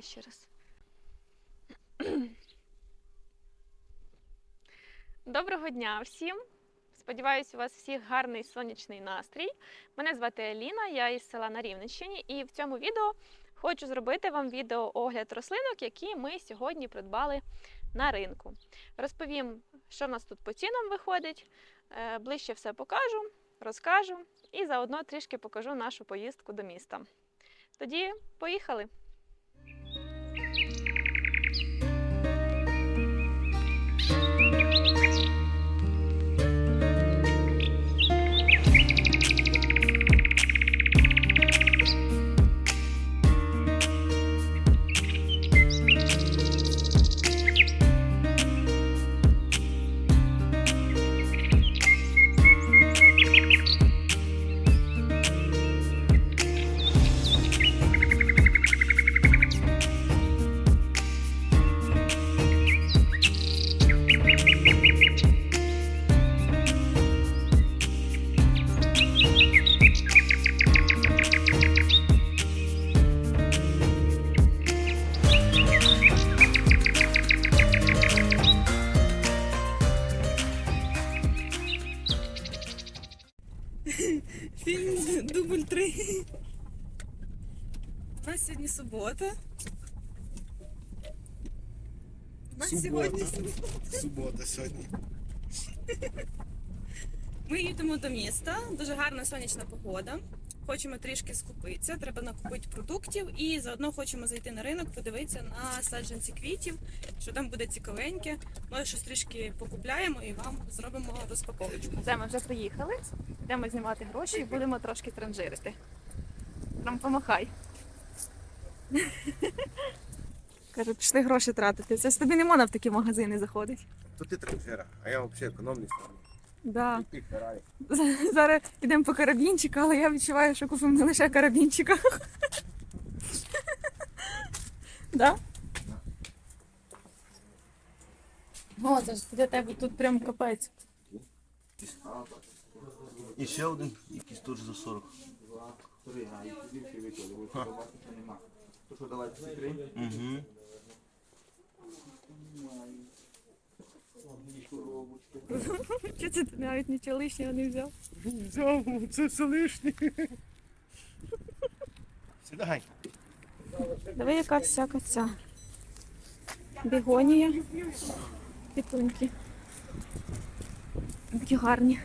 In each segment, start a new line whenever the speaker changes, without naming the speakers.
Давай ще раз. Доброго дня всім! Сподіваюсь, у вас всіх гарний сонячний настрій. Мене звати Аліна, я із села на Рівненщині, і в цьому відео хочу зробити вам відео огляд рослинок, які ми сьогодні придбали на ринку. Розповім, що в нас тут по цінам виходить, е, ближче все покажу, розкажу і заодно трішки покажу нашу поїздку до міста. Тоді поїхали!
Thank you. Субота. У нас сьогодні
Субота сьогодні.
ми їдемо до міста. Дуже гарна сонячна погода. Хочемо трішки скупитися, треба накупити продуктів і заодно хочемо зайти на ринок, подивитися на саджанці квітів, що там буде цікавеньке. Може, щось трішки покупляємо і вам зробимо розпаковочку.
Все, ми вже приїхали. Йдемо знімати гроші і будемо трошки транжирити. Прям помахай. Кажу, пішли гроші тратити. Це ж тобі не можна в такі магазини заходити.
То ти транжира, а я взагалі економний сам.
Да. Зараз йдемо по карабінчика, але я відчуваю, що купимо не лише карабінчика. Да? О, це ж для тебе тут прям капець.
І ще один, якийсь теж за 40. Угу.
Чи це ти навіть нічого лишнього не взяв?
Взяв, це все лишнє. Сідай.
Диви, яка всяка ця. Бігонія. Пітуньки. Такі гарні.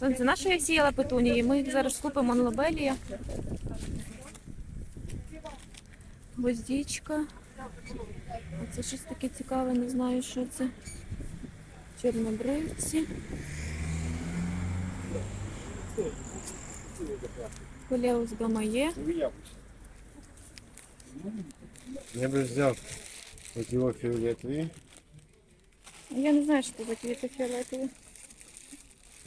Сонце, на що я сіяла петунії? Ми їх зараз купимо на лобелія. Гвоздічка. Оце щось таке цікаве, не знаю, що це. Чорнобривці. Колеус гамає.
Я би взяв от його фіолетові.
Я не знаю, що це за квіти фіолетові.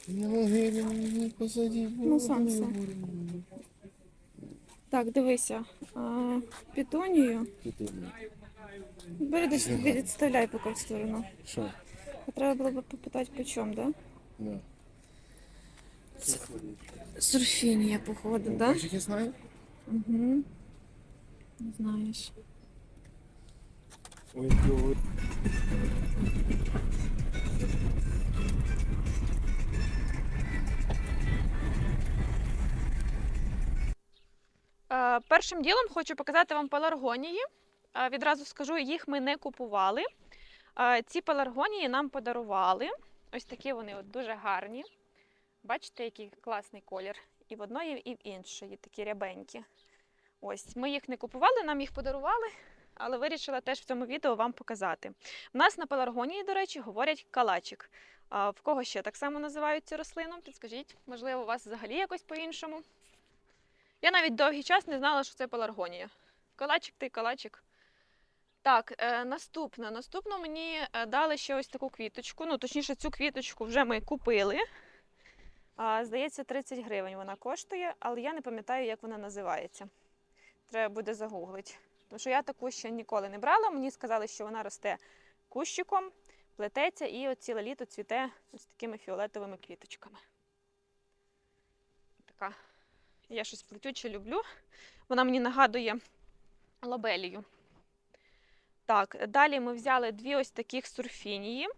Не могили мені посадіть.
Ну, сонце. Так, дивися. А, пітонію. Бери десь відставляй поки в сторону.
Що?
А треба було б попитати по чому, да?
Да.
Сурфінія, походу, да?
Бачиш, я знаю?
Угу. Не знаєш.
Ой,
Першим ділом хочу показати вам пеларгонії. Е, Відразу скажу, їх ми не купували. Е, Ці пеларгонії нам подарували. Ось такі вони от дуже гарні. Бачите, який класний колір. І в одної, і в іншої, такі рябенькі. Ось, ми їх не купували, нам їх подарували, але вирішила теж в цьому відео вам показати. У нас на пеларгонії, до речі, говорять калачик. В кого ще так само називають цю рослину? Підскажіть, можливо, у вас взагалі якось по-іншому? Я навіть довгий час не знала, що це пеларгонія. Калачик ти калачик. Так, е, наступне. Наступно мені е, дали ще ось таку квіточку. Ну, точніше, цю квіточку вже ми купили. А, здається, 30 гривень вона коштує, але я не пам'ятаю, як вона називається. Треба буде загуглити. Тому що я таку ще ніколи не брала. Мені сказали, що вона росте кущиком, плететься і ціле літо цвіте ось такими фіолетовими квіточками. Така. Я щось плетюче люблю. Вона мені нагадує лобелію. Так, далі ми взяли дві ось таких сурфінії.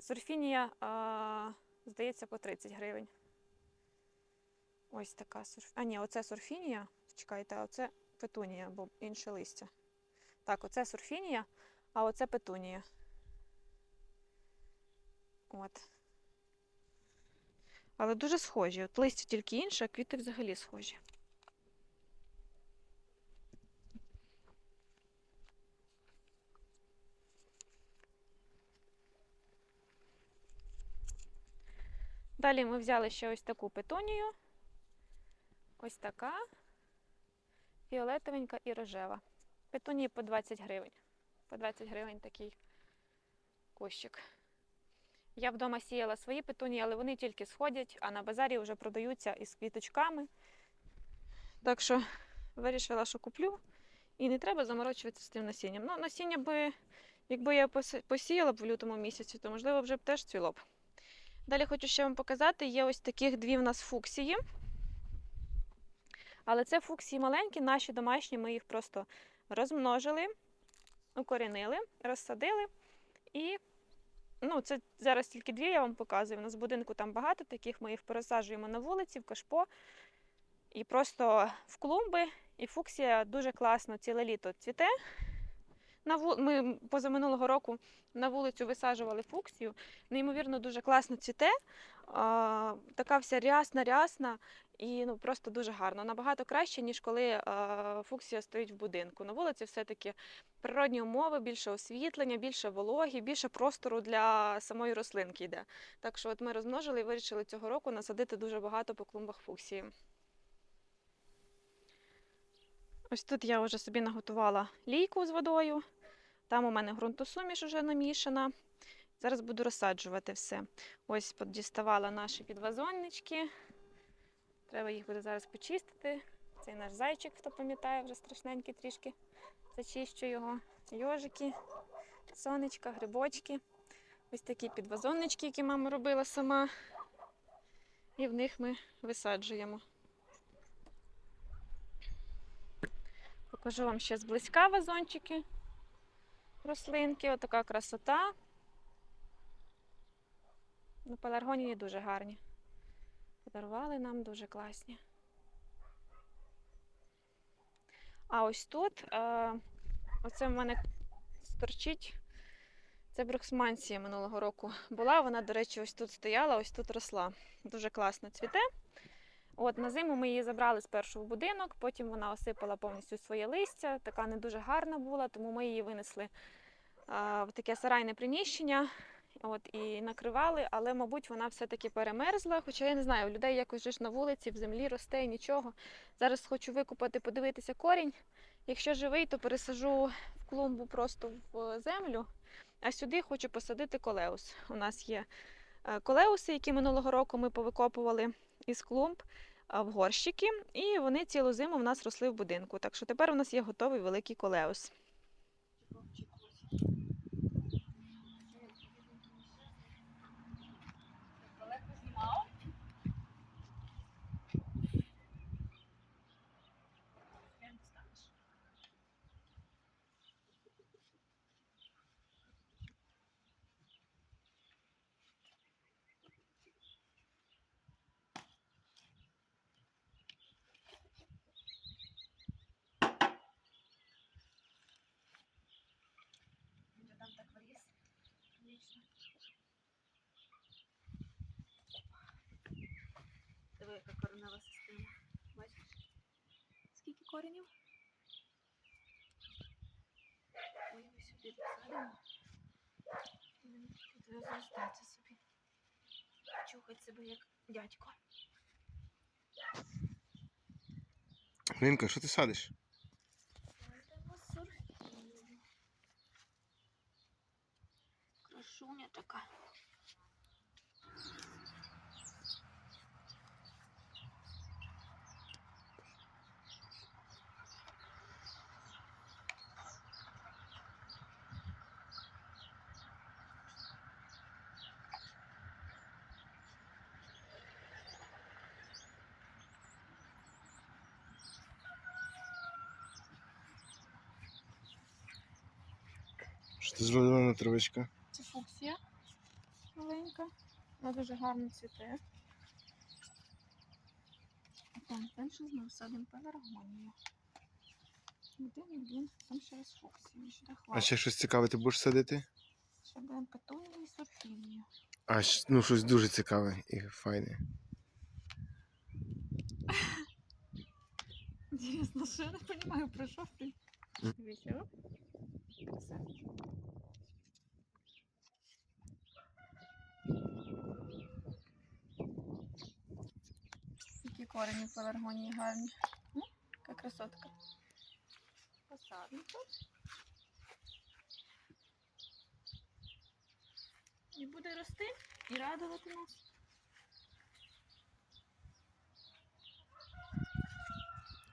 Сурфінія, а, здається, по 30 гривень. Ось така сурф... А, ні, оце сурфінія. Чекайте, оце петунія, бо інше листя. Так, оце сурфінія, а оце петунія. От. Але дуже схожі. От листя тільки інше, а квіти взагалі схожі. Далі ми взяли ще ось таку петунію. Ось така. Фіолетовенька і рожева. Петунії по 20 гривень. По 20 гривень такий кущик. Я вдома сіяла свої петунії, але вони тільки сходять, а на базарі вже продаються із квіточками. Так що вирішила, що куплю. І не треба заморочуватися з тим насінням. Ну, насіння би, якби я посіяла б в лютому місяці, то можливо вже б теж цвіло б. Далі хочу ще вам показати, є ось таких дві в нас фуксії. Але це фуксії маленькі, наші домашні, ми їх просто розмножили, укорінили, розсадили. І ну, це зараз тільки дві я вам показую. У нас в будинку там багато таких, ми їх пересаджуємо на вулиці, в кашпо. І просто в клумби. І фуксія дуже класно ціле літо цвіте. На ву... Ми позаминулого року на вулицю висаджували фуксію. Неймовірно, дуже класно цвіте. А, така вся рясна, рясна і ну, просто дуже гарно. Набагато краще, ніж коли а, фуксія стоїть в будинку. На вулиці все-таки природні умови, більше освітлення, більше вологі, більше простору для самої рослинки йде. Так що от ми розмножили і вирішили цього року насадити дуже багато по клумбах фуксії. Ось тут я вже собі наготувала лійку з водою. Там у мене ґрунтосуміш вже намішана. Зараз буду розсаджувати все. Ось подіставала наші підвазоннички. Треба їх буде зараз почистити. Цей наш зайчик, хто пам'ятає, вже страшненький трішки. Зачищу його. Йожики, сонечка, грибочки. Ось такі підвазоннички, які мама робила сама. І в них ми висаджуємо. Покажу вам ще зблизька вазончики, рослинки, отака красота. Ну, пеларгонії дуже гарні. Подарували нам дуже класні. А ось тут, е, оце в мене сторчить. Це бруксмансія минулого року була. Вона, до речі, ось тут стояла, ось тут росла. Дуже класно цвіте. От на зиму ми її забрали спершу в будинок, потім вона осипала повністю своє листя. Така не дуже гарна була, тому ми її винесли а, в таке сарайне приміщення. От і накривали, але, мабуть, вона все-таки перемерзла. Хоча я не знаю, у людей якось ж на вулиці, в землі росте нічого. Зараз хочу викопати, подивитися корінь. Якщо живий, то пересажу в клумбу просто в землю. А сюди хочу посадити колеус. У нас є е, колеуси, які минулого року ми повикопували із клумб в горщики, і вони цілу зиму в нас росли в будинку. Так що тепер у нас є готовий великий колеус. Яка коренева система. Бачиш? Скільки коренів? Ой, ми сюди посадимо. Він тут розростається собі. Чухать себе як дядько.
Лінка, що ти садиш?
Красуня така.
Що це зелена травичка?
Це фуксія маленька. Вона дуже гарно цвіте. Так, далі знову садимо пеларгонію. Один, один, там ще раз фуксію. Ще
А ще щось цікаве ти будеш садити?
Ще будемо петунію і сурфінію.
А, ну щось дуже цікаве і файне.
Інтересно, що я не розумію, про що ти?
М.
Дивіться, Які корені пеларгонії гарні. М? Яка красотка. Посадимо тут. І буде рости і радувати нас.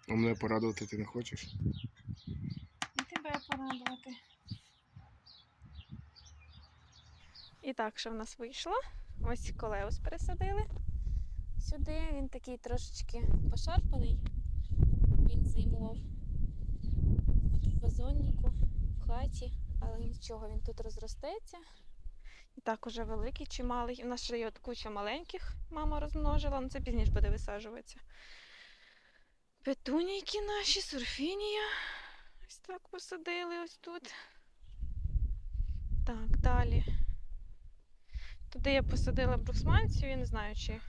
А мене порадувати ти не хочеш?
І тебе порадувати. І так, що в нас вийшло? Ось колеус пересадили сюди. Він такий трошечки пошарпаний. Він займував от в вазоннику, в хаті, але нічого, він тут розростеться. І так уже великий, чималий. У нас ще є от куча маленьких, мама розмножила, ну це пізніше буде висаджуватися. Петунійки наші, сурфінія. Ось так посадили ось тут. Так, далі. Туди я посадила брусманцію, я не знаю, чи,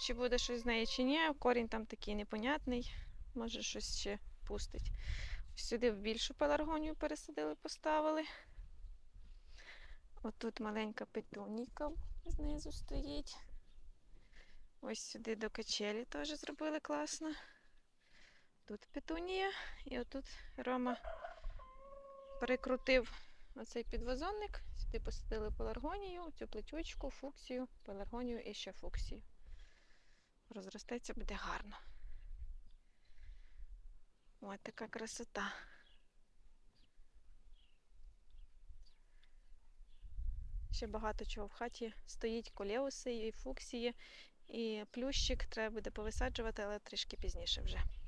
чи буде щось з неї, чи ні. Корінь там такий непонятний. Може щось ще пустить. Сюди в більшу пеларгонію пересадили, поставили. Отут маленька петунійка знизу стоїть. Ось сюди до качелі теж зробили класно. Тут петунія, і отут Рома перекрутив оцей підвазонник. Сюди посадили пеларгонію, цю плетючку, фуксію, пеларгонію і ще фуксію. Розростеться буде гарно. Ось така красота. Ще багато чого в хаті стоїть колеуси і фуксії, і плющик треба буде повисаджувати, але трішки пізніше вже.